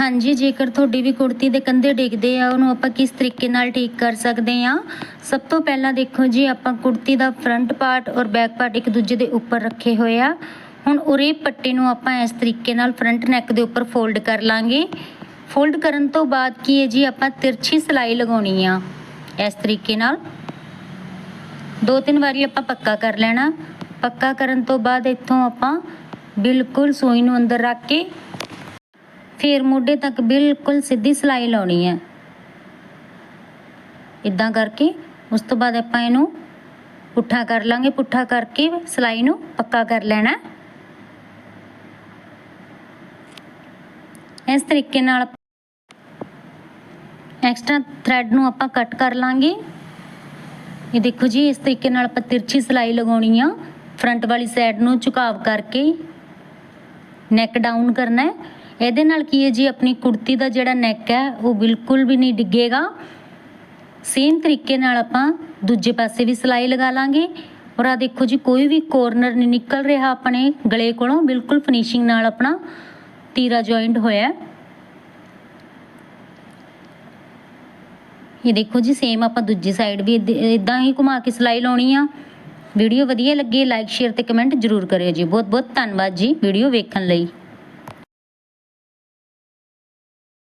ਹਾਂਜੀ, ਜੇਕਰ ਤੁਹਾਡੀ ਵੀ ਕੁੜਤੀ ਦੇ ਕੰਧੇ ਡਿੱਗਦੇ ਆ, ਉਹਨੂੰ ਆਪਾਂ ਕਿਸ ਤਰੀਕੇ ਨਾਲ ਠੀਕ ਕਰ ਸਕਦੇ ਆ? ਸਭ ਤੋਂ ਪਹਿਲਾਂ ਦੇਖੋ ਜੀ, ਆਪਾਂ ਕੁੜਤੀ ਦਾ ਫਰੰਟ ਪਾਰਟ ਔਰ ਬੈਕ ਪਾਰਟ ਇੱਕ ਦੂਜੇ ਦੇ ਉੱਪਰ ਰੱਖੇ ਹੋਏ ਆ। ਹੁਣ ਉਰੇ ਪੱਟੇ ਨੂੰ ਆਪਾਂ ਇਸ ਤਰੀਕੇ ਨਾਲ ਫਰੰਟ ਨੈਕ ਦੇ ਉੱਪਰ ਫੋਲਡ ਕਰ ਲਾਂਗੇ। ਫੋਲਡ ਕਰਨ ਤੋਂ ਬਾਅਦ ਕੀ ਹੈ ਜੀ, ਆਪਾਂ ਤਿਰਛੀ ਸਲਾਈ ਲਗਾਉਣੀ ਆ, ਇਸ ਤਰੀਕੇ ਨਾਲ। ਦੋ ਤਿੰਨ ਵਾਰੀ ਆਪਾਂ ਪੱਕਾ ਕਰ ਲੈਣਾ। ਪੱਕਾ ਕਰਨ ਤੋਂ ਬਾਅਦ ਇੱਥੋਂ ਆਪਾਂ ਬਿਲਕੁਲ ਸੂਈ ਨੂੰ ਅੰਦਰ ਰੱਖ ਕੇ ਫਿਰ ਮੋਢੇ ਤੱਕ ਬਿਲਕੁਲ ਸਿੱਧੀ ਸਲਾਈ ਲਾਉਣੀ ਹੈ। ਇਦਾਂ ਕਰਕੇ ਉਸ ਤੋਂ ਬਾਅਦ ਆਪਾਂ ਇਹਨੂੰ ਪੁੱਠਾ ਕਰ ਲਾਂਗੇ। ਪੁੱਠਾ ਕਰਕੇ ਸਲਾਈ ਨੂੰ ਪੱਕਾ ਕਰ ਲੈਣਾ ਇਸ ਤਰੀਕੇ ਨਾਲ ਐਕਸਟਰਾ ਥ੍ਰੈਡ ਨੂੰ ਆਪਾਂ ਕੱਟ ਕਰ ਲਾਂਗੇ। ਇਹ ਦੇਖੋ ਜੀ, ਇਸ ਤਰੀਕੇ ਨਾਲ ਆਪਾਂ ਤਿਰਛੀ ਸਲਾਈ ਲਗਾਉਣੀ ਆ। ਫਰੰਟ ਵਾਲੀ ਸਾਈਡ ਨੂੰ ਝੁਕਾਵ ਕਰਕੇ ਨੈਕ ਡਾਊਨ ਕਰਨਾ ਹੈ। ਇਹਦੇ ਨਾਲ ਕੀ ਹੈ ਜੀ? ਆਪਣੀ ਕੁੜਤੀ ਦਾ ਜਿਹੜਾ ਨੈਕ ਹੈ, ਉਹ ਬਿਲਕੁਲ ਵੀ ਨਹੀਂ ਡਿੱਗੇਗਾ। ਸੇਮ ਤਰੀਕੇ ਨਾਲ ਆਪਾਂ ਦੂਜੇ ਪਾਸੇ ਵੀ ਸਲਾਈ ਲਗਾ ਲਾਂਗੇ। ਔਰ ਆ ਦੇਖੋ ਜੀ, ਕੋਈ ਵੀ ਕੋਰਨਰ ਨਹੀਂ ਨਿਕਲ ਰਿਹਾ ਆਪਣੇ ਗਲੇ ਕੋਲੋਂ। ਬਿਲਕੁਲ ਫਿਨਿਸ਼ਿੰਗ ਨਾਲ ਆਪਣਾ ਤੀਰਾ ਜੁਆਇੰਟ ਹੋਇਆ। ਇਹ ਦੇਖੋ ਜੀ ਸੇਮ ਆਪਾਂ ਦੂਜੀ ਸਾਈਡ ਵੀ ਇਦਾਂ ਹੀ ਘੁਮਾ ਕੇ ਸਲਾਈ ਲਾਉਣੀ ਆ। ਵੀਡੀਓ ਵਧੀਆ ਲੱਗੇ ਲਾਈਕ ਸ਼ੇਅਰ ਤੇ ਕਮੈਂਟ ਜਰੂਰ ਕਰਿਓ ਜੀ। ਬਹੁਤ ਬਹੁਤ ਧੰਨਵਾਦ ਜੀ, ਵੀਡੀਓ ਵੇਖਣ ਲਈ।